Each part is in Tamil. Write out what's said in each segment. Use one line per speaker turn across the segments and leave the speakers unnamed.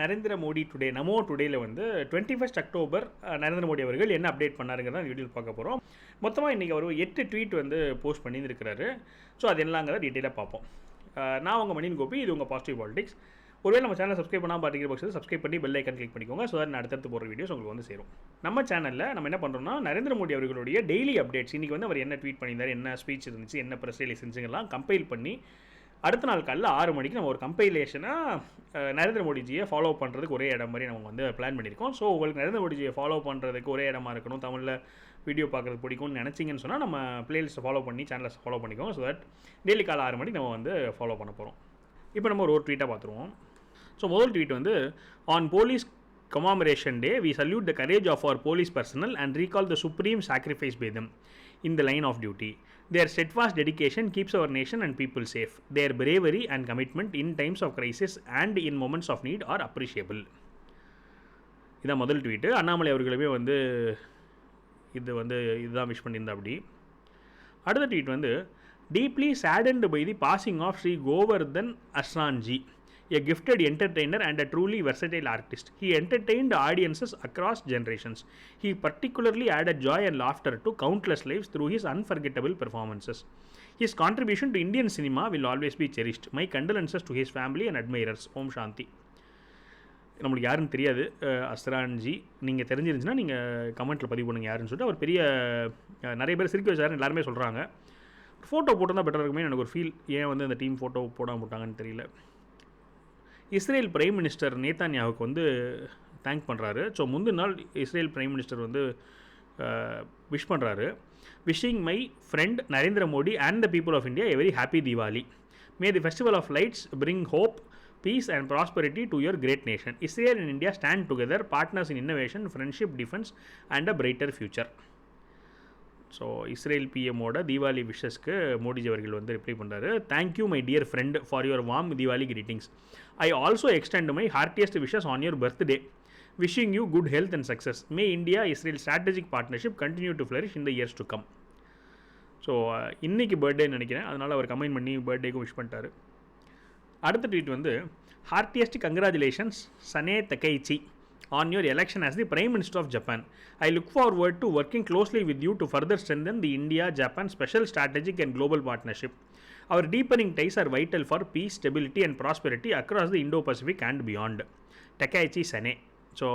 நரேந்திர மோடி டுடே நமோ டுடேல வந்து twenty first October Narendra Modi அவர்கள் என்ன அப்டேட் பண்ணாருங்கிறத வீடியோவில் பார்க்க போகிறோம் மொத்தமாக இன்றைக்கி அவர் எட்டு ட்வீட் வந்து போஸ்ட் பண்ணியிருக்கிறாரு. ஸோ அது என்னங்கிறத டீட்டெயிலாக பார்ப்போம். நான் உங்கள் மணியன் கோபி இது உங்கள் பாசிட்டிவ் பாலிடிக்ஸ் ஒருவேளை நம்ம சேனல் சப்ஸ்கிரைப் பண்ணாமல் பார்த்துக்கிற பட்சத்தில் சப்ஸ்கிரைப் பண்ணி பெல் ஐக்கன் கிளிக் பண்ணிக்கோங்க. ஸோ நான் அடுத்தடுத்து போகிற வீடியோஸ் உங்களுக்கு வந்து சேரும். நம்ம சேனலில் நம்ம என்ன பண்ணுறோம்னா நரேந்திர மோடி அவர்களுடைய டெய்லி அப்டேட்ஸ் இன்றைக்கி வந்து அவர் என்ன ட்வீட் பண்ணியிருந்தார் என்ன ஸ்பீச் இருந்துச்சு என்ன ப்ரெஸ் ரிலீஸ் இருந்துச்சுங்கெல்லாம் கம்பைல் பண்ணி அடுத்த நாள் காலையில் ஆறு மணிக்கு நம்ம ஒரு கம்பைலேஷனாக நரேந்திர மோடிஜியை ஃபாலோ பண்ணுறதுக்கு ஒரே இடம் மாதிரி நம்ம வந்து பிளான் பண்ணியிருக்கோம். ஸோ உங்களுக்கு நரேந்திர மோடிஜியை ஃபாலோ பண்ணுறதுக்கு ஒரே இடமா இருக்கணும் தமிழில் வீடியோ பார்க்குறது பிடிக்கும்னு நினச்சிங்கன்னு சொன்னால் நம்ம பிளேலிஸ்ட்டை ஃபாலோ பண்ணி சேனலை ஃபாலோ பண்ணிக்கோங்க. ஸோ தட் டெய்லி காலை ஆறு மணிக்கு நம்ம வந்து ஃபாலோ பண்ண போகிறோம் இப்போ நம்ம ஒரு ஒரு ட்வீட்டாக பார்த்துருவோம். ஸோ முதல் ட்வீட் வந்து on police commemoration day we salute the courage of our police personnel and recall the supreme sacrifice by them. In the line of duty their steadfast dedication keeps our nation and people safe their bravery and commitment in times of crisis and in moments of need are appreciable இதான் முதல் ட்வீட்டு அண்ணாமலை அவர்களுமே வந்து இது வந்து இதுதான் விஷ் பண்ணியிருந்தா அப்படி அடுத்த ட்வீட் வந்து deeply saddened by the passing of Shri Govardhan Asrani ji a gifted entertainer and a truly versatile artist. He entertained audiences across generations. He particularly added joy and laughter to countless lives through his unforgettable performances. His contribution to Indian cinema will always be cherished. My condolences to his family and admirers. Om Shanti. நம்மளுக்கு யாருன்னு தெரியாது அஸ்ரான்ஜி நீங்கள் தெரிஞ்சிருந்துச்சுன்னா நீங்கள் கமெண்ட்டில் பதிவு பண்ணுங்கள் யாருன்னு சொல்லிட்டு அவர் பெரிய நிறைய பேர் சிரிக்க வச்சார் எல்லாருமே சொல்கிறாங்க ஃபோட்டோ போட்டிருந்தால் பெட்டராக இருக்குமே எனக்கு ஒரு ஃபீல் ஏன் வந்து அந்த டீம் ஃபோட்டோ போடாமல் போட்டாங்கன்னு தெரியல இஸ்ரேல் பிரைம் மினிஸ்டர் நேதான்யாவுக்கு வந்து தேங்க் பண்ணுறாரு ஸோ முந்தின நாள் இஸ்ரேல் பிரைம் மினிஸ்டர் வந்து விஷ் பண்ணுறாரு wishing my friend Narendra Modi and the people of India a very happy Deepavali may the festival of lights bring hope peace and prosperity to your great nation Israel and India stand together partners in innovation friendship defence and a brighter future so Israel பிஎம்மோட Deepavali விஷஸ்க்கு மோடிஜி அவர்கள் வந்து ரிப்ளை பண்ணுறாரு thank you my dear friend for your warm Deepavali greetings I also extend my heartiest wishes on your birthday wishing you good health and success may India Israel strategic partnership continue to flourish in the years to come so இன்றைக்கி பர்த்டே நினைக்கிறேன். அதனால் அவர் கமெண்ட் பண்ணி பர்த்டேக்கு விஷ் பண்ணிட்டாரு. அடுத்த ட்வீட் வந்து heartiest congratulations Sanae Takaichi on your election as the prime minister of Japan I look forward to working closely with you to further strengthen the India Japan special strategic and global partnership our deepening ties are vital for peace stability and prosperity across the Indo Pacific and beyond Takaichi Sanae so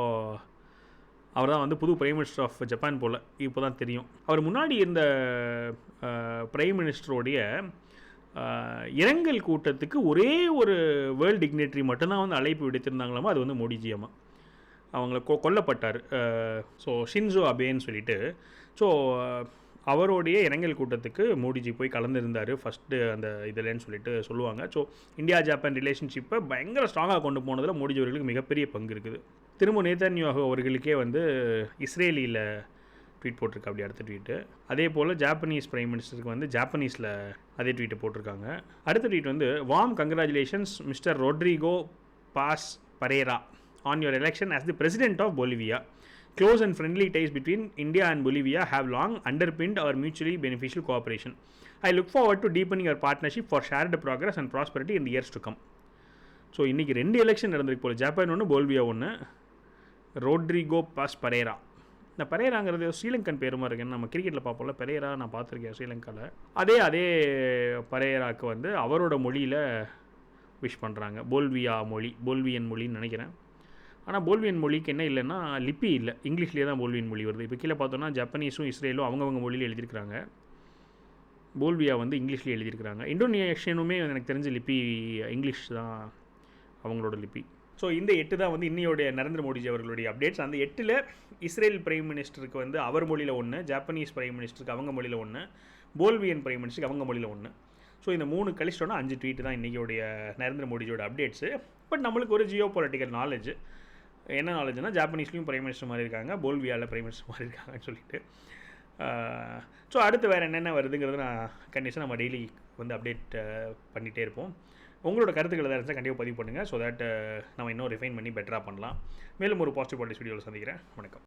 அவர் தான் வந்து புது பிரைம் மினிஸ்டர் ஆஃப் ஜப்பான் போல் இப்போ தான் தெரியும். அவர் முன்னாடி இருந்த பிரைம் மினிஸ்டருடைய இரங்கல் கூட்டத்துக்கு ஒரே ஒரு வேர்ல்டு டிக்னேட்ரி மட்டும்தான் வந்து அழைப்பு விடுத்திருந்தாங்களாமா? அது வந்து மோடிஜி அம்மா. அவங்கள கொ கொல்லப்பட்டார். ஸோ ஷின்சோ அபேன்னு சொல்லிட்டு. ஸோ அவருடைய இரங்கல் கூட்டத்துக்கு மோடிஜி போய் கலந்துருந்தார். ஃபஸ்ட்டு அந்த இதுலன்னு சொல்லிட்டு சொல்லுவாங்க. ஸோ இந்தியா ஜப்பான் ரிலேஷன்ஷிப்பை பயங்கர ஸ்ட்ராங்காக கொண்டு போனதில் மோடிஜி அவர்களுக்கு மிகப்பெரிய பங்கு இருக்குது. திரும்ப நேதன்யாகு அவர்களுக்கே வந்து இஸ்ரேலியில் ட்வீட் போட்டிருக்கா. அப்படி அடுத்த ட்வீட்டு அதே போல் ஜாப்பனீஸ் பிரைம் மினிஸ்டருக்கு வந்து ஜாப்பனீஸில் அதே ட்வீட்டை போட்டிருக்காங்க. அடுத்த ட்வீட் வந்து warm congratulations mister Rodrigo Paz Pereira on your election as the president of Bolivia. Close and friendly ties between India and Bolivia have long underpinned our mutually beneficial cooperation. I look forward to deepening our partnership for shared progress and prosperity in the years to come. So இன்றைக்கி ரெண்டு எலெக்ஷன் நடந்திருக்கு போல ஜப்பான் ஒன்று போல்வியா ஒன்று ரோட்ரிகோ பாஸ் பரேரா இந்த பரேராங்கிறது ஸ்ரீலங்கன் பேர் மாதிரி இருக்கு நம்ம கிரிக்கெட்டில் பார்ப்போம்ல பரேரா நான் பார்த்துருக்கேன் ஸ்ரீலங்காவில் அதே அதே பரேராக்கு வந்து அவரோட மொழியில் விஷ் பண்ணுறாங்க போல்வியா மொழி போல்வியன் மொழின்னு நினைக்கிறேன் ஆனால் போல்வியன் மொழிக்கு என்ன இல்லைன்னா லிப்பி இல்லை. இங்கிலீஷ்லேயே தான் போல்வியன் மொழி வருது. இப்போ கீழே பார்த்தோன்னா ஜப்பனீஸும் இஸ்ரேலும் அவங்கவங்க மொழியில் எழுதியிருக்கிறாங்க. போல்வியா வந்து இங்கிலீஷில் எழுதியிருக்கிறாங்க. இந்தோனேஷியனுமே எனக்கு தெரிஞ்ச லிப்பி இங்கிலீஷ் தான் அவங்களோட லிப்பி ஸோ இந்த எட்டு தான் வந்து இன்னையோடைய நரேந்திர மோடிஜி அவர்களுடைய அப்டேட்ஸ். அந்த எட்டில் இஸ்ரேல் பிரைம் மினிஸ்டருக்கு வந்து அவர் மொழியில் ஒன்று ஜாப்பனீஸ் பிரைம் மினிஸ்டருக்கு அவங்க மொழியில் ஒன்று போல்வியன் பிரைம் மினிஸ்டருக்கு அவங்க மொழியில் ஒன்று ஸோ இந்த மூணு கழிச்சிட்டோன்னா அஞ்சு ட்வீட் தான் இன்றைக்கியோடைய நரேந்திர மோடிஜியோட அப்டேட்ஸு. பட் நம்மளுக்கு ஒரு ஜியோ பொலிட்டிக்கல் நாலேஜ் என்ன நாலேஜ்னா ஜாப்பனீஸ்லேயும் பிரைம் மினிஸ்டர் மாதிரி இருக்காங்க போல்வியாவில் பிரைம் மினிஸ்டர் மாதிரி இருக்காங்கன்னு சொல்லிட்டு. ஸோ அடுத்து வேறு என்னென்ன வருதுங்கிறது நான் கண்டிஷன் நம்ம டெய்லி வந்து அப்டேட் பண்ணிகிட்டே இருப்போம். உங்களோட கருத்துக்கள் எதாவது இருந்தால் கண்டிப்பாக பதிவு பண்ணுங்கள் ஸோ தட் நம்ம இன்னும் ரிஃபைன் பண்ணி பெட்டராக பண்ணலாம். மேலும் ஒரு பாசிட்டிவ் பாலிட்டிக்ஸ் வீடியோவில் சந்திக்கிறேன். வணக்கம்.